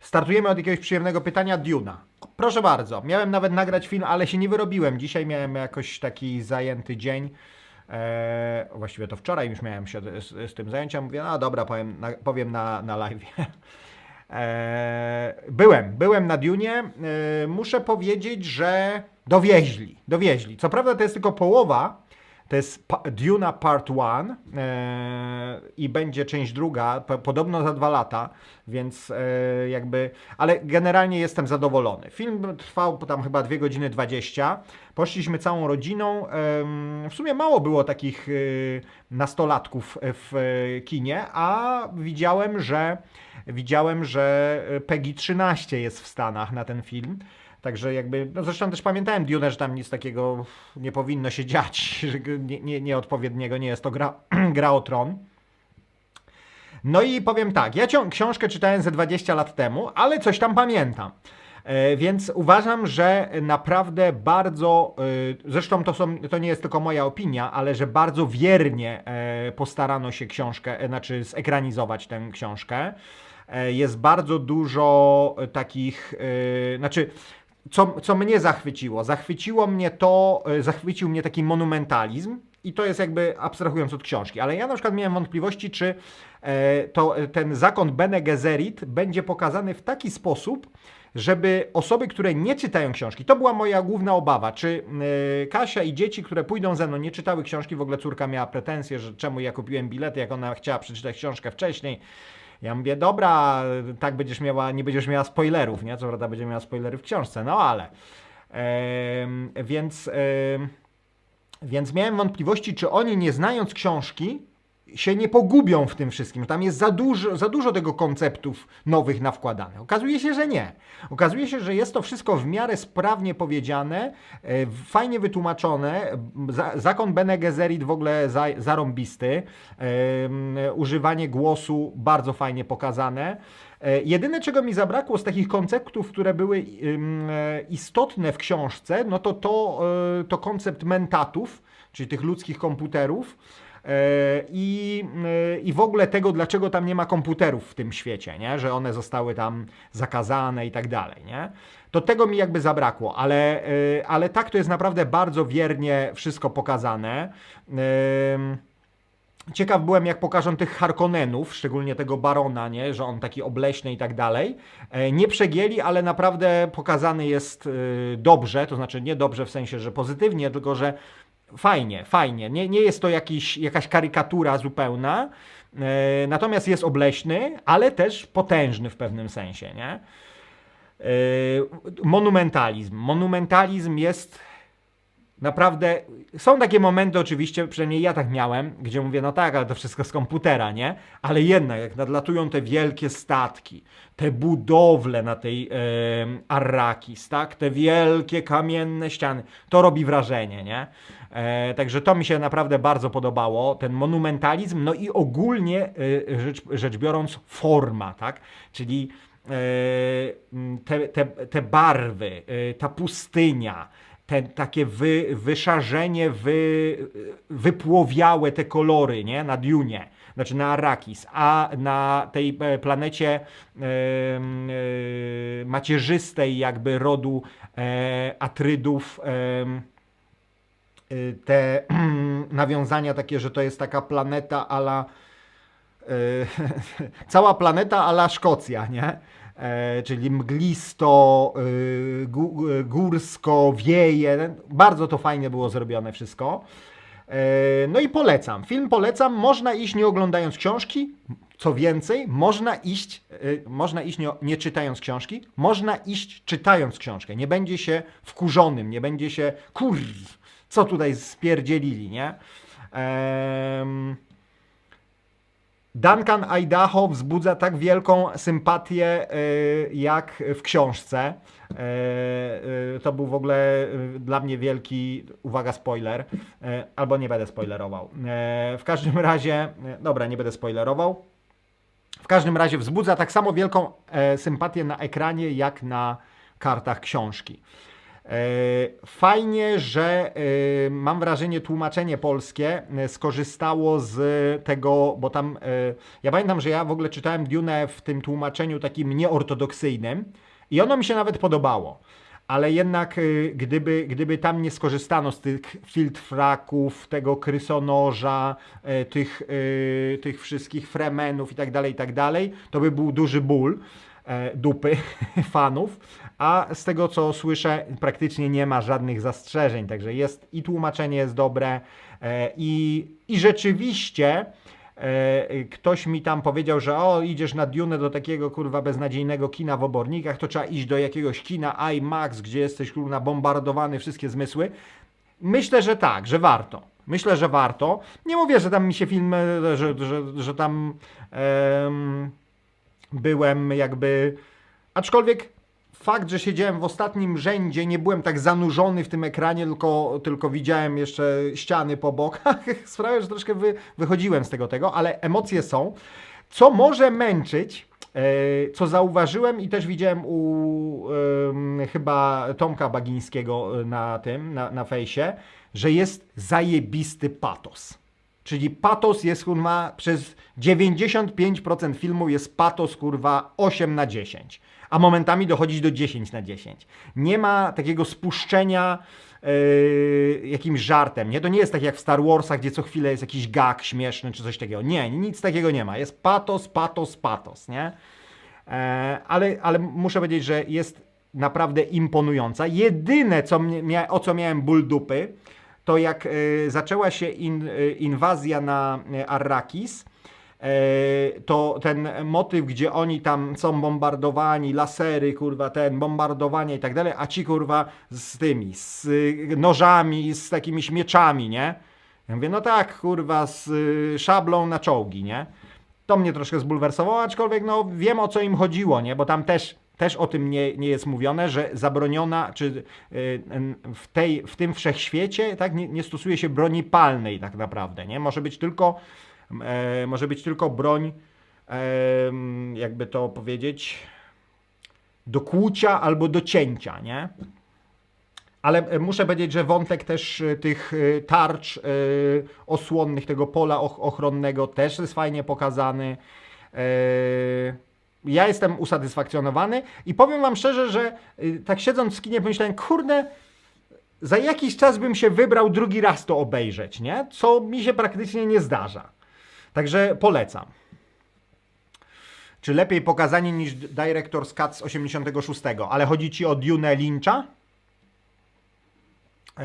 Startujemy od jakiegoś przyjemnego pytania. Duna. Proszę bardzo. Miałem nawet nagrać film, ale się nie wyrobiłem. Dzisiaj miałem jakoś taki zajęty dzień. Eee, właściwie to wczoraj już miałem się z, z tym zajęcia. Mówię, no dobra, powiem na, powiem na, na live. Eee, byłem, byłem na Dunie. Eee, muszę powiedzieć, że dowieźli, dowieźli. Co prawda to jest tylko połowa. To jest Duna Part 1 e, i będzie część druga, po, podobno za dwa lata, więc e, jakby, ale generalnie jestem zadowolony. Film trwał tam chyba 2 godziny 20. Poszliśmy całą rodziną. w sumie mało było takich e, nastolatków w kinie, a widziałem, że widziałem, że PEGI 13 jest w Stanach na ten film. Także jakby, no zresztą też pamiętałem Dune, że tam nic takiego nie powinno się dziać, że nie, nie, nieodpowiedniego, nie jest to gra, gra o tron. No i powiem tak, ja książkę czytałem ze 20 lat temu, ale coś tam pamiętam. E, Więc uważam, że naprawdę bardzo, e, zresztą to, są, to nie jest tylko moja opinia, ale że bardzo wiernie e, postarano się książkę, znaczy zekranizować tę książkę. Jest bardzo dużo takich, znaczy co, co mnie zachwyciło? Zachwyciło mnie to, e, zachwycił mnie taki monumentalizm i to jest jakby abstrahując od książki, ale ja na przykład miałem wątpliwości, czy e, to, e, ten zakon Bene Gesserit będzie pokazany w taki sposób, żeby osoby, które nie czytają książki, to była moja główna obawa, czy Kasia i dzieci, które pójdą ze mną, nie czytały książki, w ogóle córka miała pretensje, że czemu ja kupiłem bilety, jak ona chciała przeczytać książkę wcześniej, ja mówię, dobra, tak będziesz miała, nie będziesz miała spoilerów, nie? Co prawda będzie miała spoilery w książce, no ale. Więc, więc miałem wątpliwości, czy oni nie znając książki, się nie pogubią w tym wszystkim. Tam jest za dużo, za dużo tego konceptów nowych nawkładane. Okazuje się, że nie. Okazuje się, że jest to wszystko w miarę sprawnie powiedziane, e, fajnie wytłumaczone. Za, zakon Bene Gesserit w ogóle za, zarąbisty. Em, używanie głosu bardzo fajnie pokazane. E, Jedyne, czego mi zabrakło z takich konceptów, które były e, istotne w książce, no to to, e, to koncept mentatów, czyli tych ludzkich komputerów. E, I, e, I w ogóle tego, dlaczego tam nie ma komputerów w tym świecie, nie? że one zostały tam zakazane i tak dalej. Nie? To tego mi jakby zabrakło, ale, e, ale tak to jest naprawdę bardzo wiernie wszystko pokazane. Ciekaw byłem, jak pokażą tych Harkonnenów, szczególnie tego Barona, nie? że on taki obleśny i tak dalej. Nie przegięli, ale naprawdę pokazany jest dobrze, to znaczy nie dobrze w sensie, że pozytywnie, tylko że fajnie, fajnie. Nie, nie jest to jakiś, jakaś karykatura zupełna, e, natomiast jest obleśny, ale też potężny w pewnym sensie. Nie? E, Monumentalizm. Monumentalizm jest Naprawdę, są takie momenty oczywiście, przynajmniej ja tak miałem, gdzie mówię, no tak, ale to wszystko z komputera, nie? Ale jednak, jak nadlatują te wielkie statki, te budowle na tej e, Arrakis, tak? Te wielkie kamienne ściany, to robi wrażenie, nie? E, także to mi się naprawdę bardzo podobało, ten monumentalizm, no i ogólnie e, rzecz, rzecz biorąc forma, tak? Czyli e, te, te, te barwy, e, ta pustynia, te, takie wy, wyszarzenie, wy, wypłowiałe te kolory, nie? Na Dune, znaczy na Arrakis, a na tej e, planecie em, e, macierzystej jakby rodu e, Atrydów y, te nawiązania takie, że to jest taka planeta ala y, cała planeta ala Szkocja, nie? E, czyli mglisto, gó- y, górsko, wieje. Bardzo to fajnie było zrobione wszystko. E, No i polecam. Film polecam. Można iść nie oglądając książki. Co więcej, można iść, można iść nie, nie czytając książki, można iść czytając książkę. Nie będzie się wkurzonym, nie będzie się kur, co tutaj spierdzielili, nie? Em, Duncan Idaho wzbudza tak wielką sympatię y, jak w książce. Y, y, To był w ogóle dla mnie wielki, uwaga, spoiler, albo nie będę spoilerował. W każdym razie, dobra, nie będę spoilerował. W każdym razie wzbudza tak samo wielką e, sympatię na ekranie, jak na kartach książki. E, Fajnie, że e, mam wrażenie tłumaczenie polskie e, skorzystało z tego, bo tam ja pamiętam, że ja w ogóle czytałem Dune w tym tłumaczeniu takim nieortodoksyjnym i ono mi się nawet podobało. Ale jednak gdyby, gdyby tam nie skorzystano z tych filtrfraków, tego krysonoża, tych, tych wszystkich fremenów i tak dalej, i tak dalej, to by był duży ból dupy fanów, a z tego co słyszę praktycznie nie ma żadnych zastrzeżeń, także jest i tłumaczenie jest dobre e, i, i rzeczywiście e, ktoś mi tam powiedział, że o idziesz na Dune do takiego kurwa beznadziejnego kina w obornikach, to trzeba iść do jakiegoś kina IMAX, gdzie jesteś kurwa bombardowany wszystkie zmysły. Myślę, że tak, że warto. Myślę, że warto. Nie mówię, że tam mi się film, e, że, że, że tam byłem jakby. Aczkolwiek fakt, że siedziałem w ostatnim rzędzie, nie byłem tak zanurzony w tym ekranie, tylko, tylko widziałem jeszcze ściany po bokach, sprawia, że troszkę wy, wychodziłem z tego tego, ale emocje są. Co może męczyć, e, co zauważyłem i też widziałem u em, chyba Tomka Bagińskiego na tym, na, na fejsie, że jest zajebisty patos. Czyli patos jest kurwa przez 95% filmu jest patos kurwa 8 na 10, a momentami dochodzi do 10 na 10. Nie ma takiego spuszczenia yy, jakimś żartem. Nie? To nie jest tak jak w Star Warsach, gdzie co chwilę jest jakiś gag śmieszny czy coś takiego. Nie, nic takiego nie ma. Jest patos, patos, patos, nie? E, ale, ale muszę powiedzieć, że jest naprawdę imponująca. Jedyne, co mnie, o co miałem ból dupy, to jak e, zaczęła się in, e, inwazja na e, Arrakis, to ten motyw, gdzie oni tam są bombardowani, lasery, kurwa, ten, bombardowanie i tak dalej, a ci, kurwa, z tymi, z nożami, z takimiś mieczami, nie? Ja mówię, no tak, kurwa, z szablą na czołgi, nie? To mnie troszkę zbulwersowało, aczkolwiek no wiem o co im chodziło, nie? Bo tam też, też o tym nie, nie jest mówione, że zabroniona, czy y, w, tej, w tym wszechświecie tak, nie, nie stosuje się broni palnej tak naprawdę, nie? Może być tylko, e, może być tylko broń, e, jakby to powiedzieć, do kłucia albo do cięcia, nie? Ale e, muszę powiedzieć, że wątek też e, tych e, tarcz osłonnych, tego pola och- ochronnego też jest fajnie pokazany. E, Ja jestem usatysfakcjonowany i powiem Wam szczerze, że e, tak siedząc w kinie pomyślałem, kurde, za jakiś czas bym się wybrał drugi raz to obejrzeć, nie? Co mi się praktycznie nie zdarza. Także polecam. Czy lepiej pokazanie niż Director's Cut z 86, ale chodzi Ci o Dune Lyncha? Yy,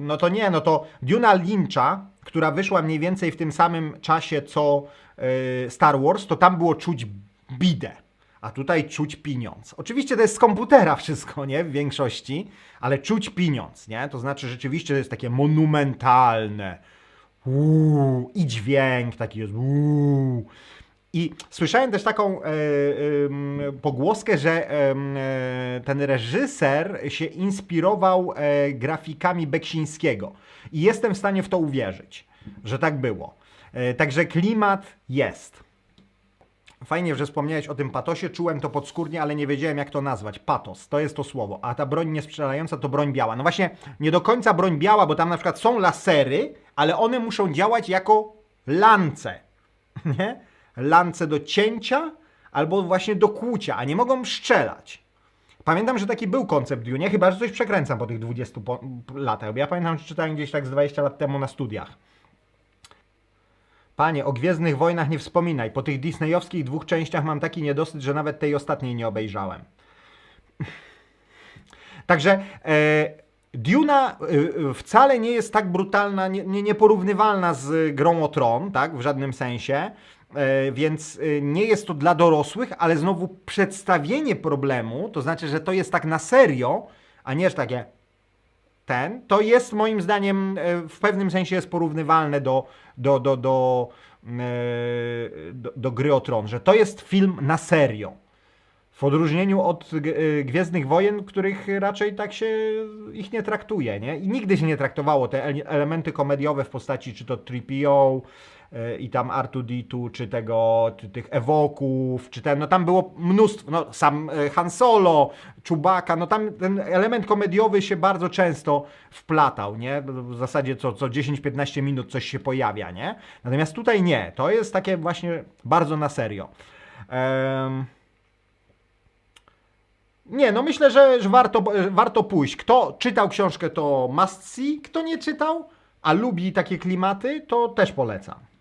No to nie, no to Duna Lyncha, która wyszła mniej więcej w tym samym czasie co yy, Star Wars, to tam było czuć bidę, a tutaj czuć pieniądz. Oczywiście to jest z komputera wszystko, nie? W większości, ale czuć pieniądz, nie? To znaczy rzeczywiście to jest takie monumentalne. Uuu, i dźwięk taki jest. Uuu. I słyszałem też taką e, em, pogłoskę, że e, ten reżyser się inspirował e, grafikami Beksińskiego. I jestem w stanie w to uwierzyć, że tak było. E, także klimat jest. Fajnie, że wspomniałeś o tym patosie. Czułem to podskórnie, ale nie wiedziałem, jak to nazwać. Patos, to jest to słowo. A ta broń niestrzelająca to broń biała. No właśnie, nie do końca broń biała, bo tam na przykład są lasery, ale one muszą działać jako lance. Nie? Lance do cięcia albo właśnie do kłucia, a nie mogą strzelać. Pamiętam, że taki był koncept Dune, chyba że coś przekręcam po tych 20 po- latach. Bo ja pamiętam, że czytałem gdzieś tak z 20 lat temu na studiach. Panie, o Gwiezdnych Wojnach nie wspominaj. Po tych disneyowskich dwóch częściach mam taki niedosyt, że nawet tej ostatniej nie obejrzałem. Także e, Duna e, wcale nie jest tak brutalna, nie, nie, nieporównywalna z grą o Tron, tak, w żadnym sensie. E, więc e, nie jest to dla dorosłych, ale znowu przedstawienie problemu, to znaczy, że to jest tak na serio, a nie że takie ten, to jest moim zdaniem e, w pewnym sensie jest porównywalne do, do, do, do, e, do, do gry o tron, że to jest film na serio. W odróżnieniu od y, Gwiezdnych Wojen, których raczej tak się ich nie traktuje, nie? I nigdy się nie traktowało te ele- elementy komediowe w postaci czy to 3PO y, i tam R2D2, czy tego, tych Ewoków, czy ten, no tam było mnóstwo, no sam y, Han Solo, Chewbacca, no tam ten element komediowy się bardzo często wplatał, nie? W zasadzie co, co 10-15 minut coś się pojawia, nie? Natomiast tutaj nie, to jest takie właśnie bardzo na serio. Em, nie, no myślę, że, warto, warto pójść. Kto czytał książkę, to must see. Kto nie czytał, a lubi takie klimaty, to też polecam.